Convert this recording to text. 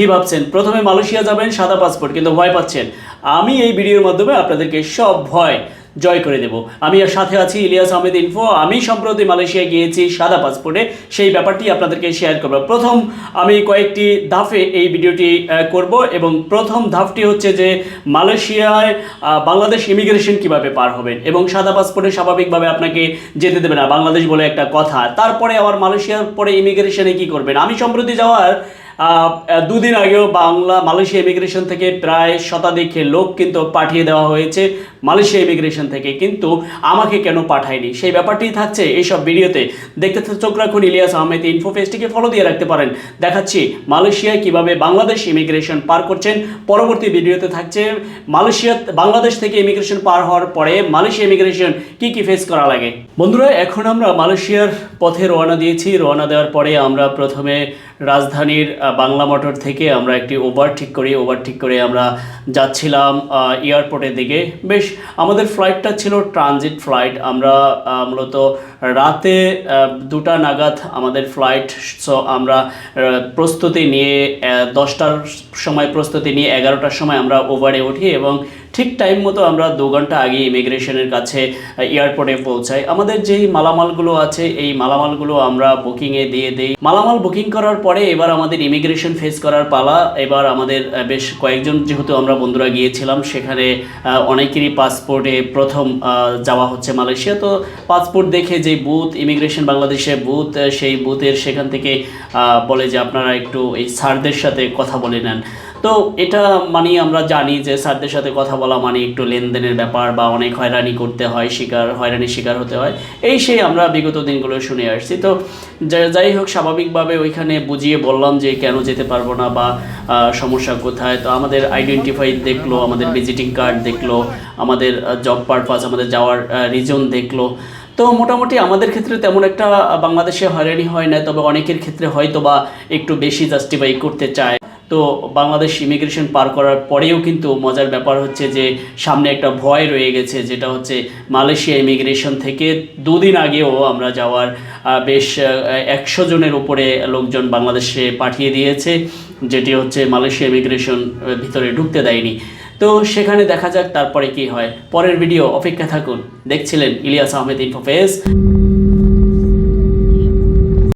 কি ভাবছেন? প্রথমে মালয়েশিয়া যাবেন, সাদা পাসপোর্ট, কিন্তু ভয় পাচ্ছেন। আমি এই ভিডিওর মাধ্যমে আপনাদেরকে সব ভয় জয় করে দেব। আমি আর সাথে আছি ইলিয়াস আহমেদ ইনফো আমি সম্প্রতি মালয়েশিয়া গিয়েছি সাদা পাসপোর্টে। সেই ব্যাপারটি আপনাদেরকে শেয়ার করব। প্রথম আমি কয়েকটি ধাপে এই ভিডিওটি করব এবং প্রথম ধাপটি হচ্ছে যে মালয়েশিয়ায় বাংলাদেশ ইমিগ্রেশন কীভাবে পার হবেন এবং সাদা পাসপোর্টে স্বাভাবিকভাবে আপনাকে যেতে দেবে না। বাংলাদেশ বলে একটা কথা। তারপরে আবার মালয়েশিয়ার পরে ইমিগ্রেশনে কি করবেন? আমি সম্প্রতি যাওয়ার দুদিন আগেও বাংলা মালয়েশিয়া ইমিগ্রেশন থেকে প্রায় শতাধিক লোক কিন্তু পাঠিয়ে দেওয়া হয়েছে মালয়েশিয়া ইমিগ্রেশন থেকে। কিন্তু আমাকে কেন পাঠায়নি? সেই ব্যাপারটি থাকছে এইসব ভিডিওতে। দেখতে চোখ রাখুন, ইলিয়াস আহমেদ ইনফো পেজটিকে ফলো দিয়ে রাখতে পারেন। দেখাচ্ছি মালয়েশিয়ায় কীভাবে বাংলাদেশ ইমিগ্রেশন পার করছেন। পরবর্তী ভিডিওতে থাকছে মালয়েশিয়া, বাংলাদেশ থেকে ইমিগ্রেশন পার হওয়ার পরে মালয়েশিয়া ইমিগ্রেশন কি কি ফেস করা লাগে? বন্ধুরা, এখন আমরা মালয়েশিয়ার পথে রওনা দিয়েছি। রওনা দেওয়ার পরে আমরা প্রথমে রাজধানীর বাংলা মোটর থেকে আমরা একটি ওভার ঠিক করি। ওভার ঠিক করে আমরা যাচ্ছিলাম এয়ারপোর্টের দিকে। বেশ, আমাদের ফ্লাইটটা ছিল ট্রানজিট ফ্লাইট আমরা মূলত রাতে দুটা নাগাদ আমাদের ফ্লাইট সো আমরা প্রস্তুতি নিয়ে দশটার সময় প্রস্তুতি নিয়ে, এগারোটার সময় আমরা ওভারে উঠি এবং ঠিক টাইম মতো আমরা দু ঘণ্টা আগে ইমিগ্রেশনের কাছে এয়ারপোর্টে পৌঁছাই। আমাদের যেই মালামালগুলো আছে, এই মালামালগুলো আমরা বুকিংয়ে দিয়ে দিই। মালামাল বুকিং করার পরে এবার আমাদের ইমিগ্রেশন ফেস করার পালা। এবার আমাদের বেশ কয়েকজন যেহেতু আমরা বন্ধুরা গিয়েছিলাম, সেখানে অনেকেরই পাসপোর্টে প্রথম যাওয়া হচ্ছে মালয়েশিয়া। তো পাসপোর্ট দেখে যে বুথ ইমিগ্রেশন বাংলাদেশে বুথ সেই বুথের সেখান থেকে বলে যে আপনারা একটু এই স্যারদের সাথে কথা বলে নেন। তো এটা মানে আমরা জানি যে স্যারদের সাথে কথা বলা মানে একটু লেনদেনের ব্যাপার বা অনেক হয়রানি করতে হয়, শিকার, হয়রানির শিকার হতে হয়। এই সেই আমরা বিগত দিনগুলো শুনে আসছি। তো যাই হোক, স্বাভাবিকভাবে ওইখানে বুঝিয়ে বললাম যে কেন যেতে পারব না বা সমস্যা কোথায়। তো আমাদের আইডেন্টিফাই দেখল, আমাদের ভিজিটিং কার্ড দেখল, আমাদের জব পারপাস আমাদের যাওয়ার রিজন দেখল। তো মোটামুটি আমাদের ক্ষেত্রে তেমন একটা বাংলাদেশে হয়রানি হয় না তবে অনেকের ক্ষেত্রে হয়তো বা একটু বেশি জাস্টিফাই করতে চায়। তো বাংলাদেশ ইমিগ্রেশন পার করার পরেও কিন্তু মজার ব্যাপার হচ্ছে যে সামনে একটা ভয় রয়ে গেছে, যেটা হচ্ছে মালয়েশিয়া ইমিগ্রেশন থেকে দুদিন আগেও আমরা যাওয়ার বেশ একশো জনের উপরে লোকজন বাংলাদেশে পাঠিয়ে দিয়েছে, যেটি হচ্ছে মালয়েশিয়া ইমিগ্রেশন ভিতরে ঢুকতে দেয়নি। তো সেখানে দেখা যাক তারপরে কি হয়। পরের ভিডিও অপেক্ষা থাকুন। দেখছিলেন ইলিয়াস আহমেদ ইনফোফেস